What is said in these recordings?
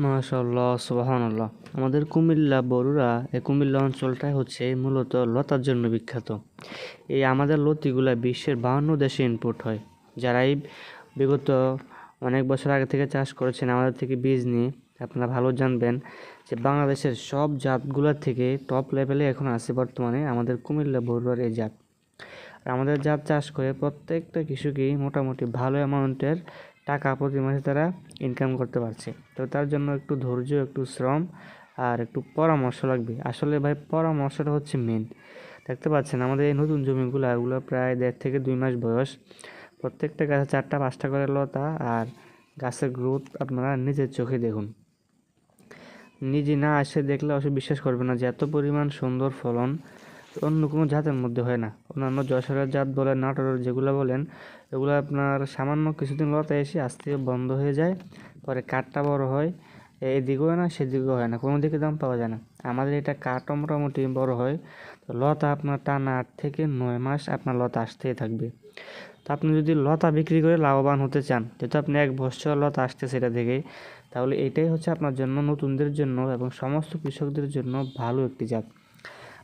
মাশাল্লাহ সুবহানাল্লাহ। আমাদের কুমিল্লা বড়ুরা এই কুমিল্লা অঞ্চলটাই হচ্ছে মূলত লতার জন্য বিখ্যাত। এই আমাদের লতিগুলা বিশ্বের বাহান্ন দেশে ইনপুট হয়। যারাই বিগত অনেক বছর আগে থেকে চাষ করেছেন, আমাদের থেকে বীজ নিয়ে আপনারা ভালো জানবেন যে বাংলাদেশের সব জাতগুলোর থেকে টপ লেভেলে এখন আছে বর্তমানে আমাদের কুমিল্লা বড়ুয়ার এই জাত। আর আমাদের জাত চাষ করে প্রত্যেকটা কৃষকই মোটামুটি ভালো অ্যামাউন্টের টাকা প্রতি মাসে তারা ইনকাম করতে পারছে। তো তার জন্য একটু ধৈর্য, একটু শ্রম আর একটু পরামর্শ লাগবে। আসলে ভাই, পরামর্শটা হচ্ছে মেন দেখতে পাচ্ছেন, আমাদের এই নতুন জমিগুলো এগুলো প্রায় দেড় থেকে দুই মাস বয়স। প্রত্যেকটা গাছে চারটা, পাঁচটা করে লতা আর গাছের গ্রোথ আপনারা নিজের চোখে দেখুন। নিজে না এসে দেখলে অবশ্যই বিশ্বাস করবে না যে এত পরিমাণ সুন্দর ফলন অন্য কোনো জাতের মধ্যে হয় না। অন্যান্য যশোরের জাত বলেন, নাটোরের যেগুলো বলেন, এগুলো আপনার সামান্য কিছুদিন লতা এসে আস্তে বন্ধ হয়ে যায়, পরে কাঠটা বড় হয়, এদিকেও হয় না, সেদিকেও হয় না, কোনো দিকে দাম পাওয়া যায় না। আমাদের এটা কাঠও মোটামুটি বড় হয়, তো লতা আপনার টানা আট থেকে নয় মাস আপনার লতা আসতেই থাকবে। তো আপনি যদি লতা বিক্রি করে লাভবান হতে চান, যেহেতু আপনি এক বছর লতা আসছে সেটা থেকেই তাহলে এটাই হচ্ছে আপনার জন্য, নতুনদের জন্য এবং সমস্ত কৃষকদের জন্য ভালো একটি জাত।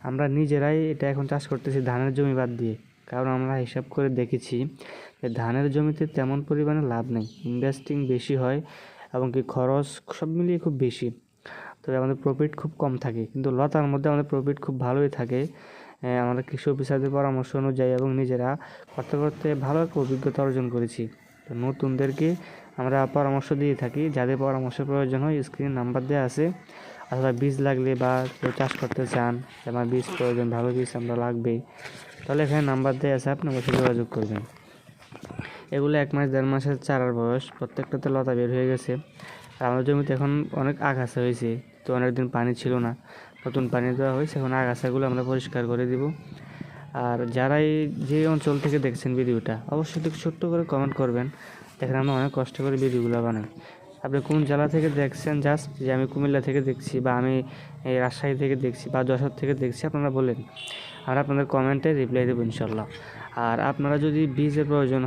আমরা নিজেরাই এটা এখন চাষ করতেছি ধানের জমি বাদ দিয়ে। কারণ আমরা হিসাব করে দেখেছি যে ধানের জমিতে তেমন পরিমাণে লাভ নেই ইনভেস্টিং বেশি হয় এবং কি খরচ সব মিলিয়ে খুব বেশি। তবে আমাদের প্রফিট খুব কম থাকে, কিন্তু লতার মধ্যে আমাদের প্রফিট খুব ভালোই থাকে। আমরা কৃষি অফিসারদের পরামর্শ অনুযায়ী এবং নিজেরা করতে করতে ভালো একটা অভিজ্ঞতা অর্জন করেছি। তো নতুনদেরকে আমরা পরামর্শ দিয়ে থাকি, যাদের পরামর্শের প্রয়োজন হয় স্ক্রিন নাম্বার দেওয়া আছে। অথবা বীজ লাগলে বা কেউ চাষ করতে চান আমার বীজ প্রয়োজন, ভালো বীজ আমরা লাগবে তাহলে এখানে নাম্বার দেওয়া আছে, আপনি অবশ্যই যোগাযোগ করবেন। এগুলো এক মাস, দেড় মাসের চারার বয়স, প্রত্যেকটাতে লতা বের হয়ে গেছে। আর আমাদের জমিতে এখন অনেক আগাছা হয়েছে, তো অনেকদিন পানি ছিল না। নতুন পানি দেওয়া হয়েছে, এখন আগাছাগুলো আমরা পরিষ্কার করে দিব। আর যারাই যে অঞ্চল থেকে দেখছেন ভিডিওটা, অবশ্যই একটু ছোট্ট করে কমেন্ট করবেন। দেখেন আমরা অনেক কষ্ট করে ভিডিওগুলো বানাই। আপনি কোন জেলা থেকে দেখছেন জাস্ট যে আমি কুমিল্লা থেকে দেখছি বা আমি রাজশাহী থেকে দেখছি বা যশোর থেকে দেখছি, আপনারা বলেন। আর আপনাদের কমেন্টে রিপ্লাই দেবো ইনশাল্লাহ আর আপনারা যদি বীজের প্রয়োজন হয়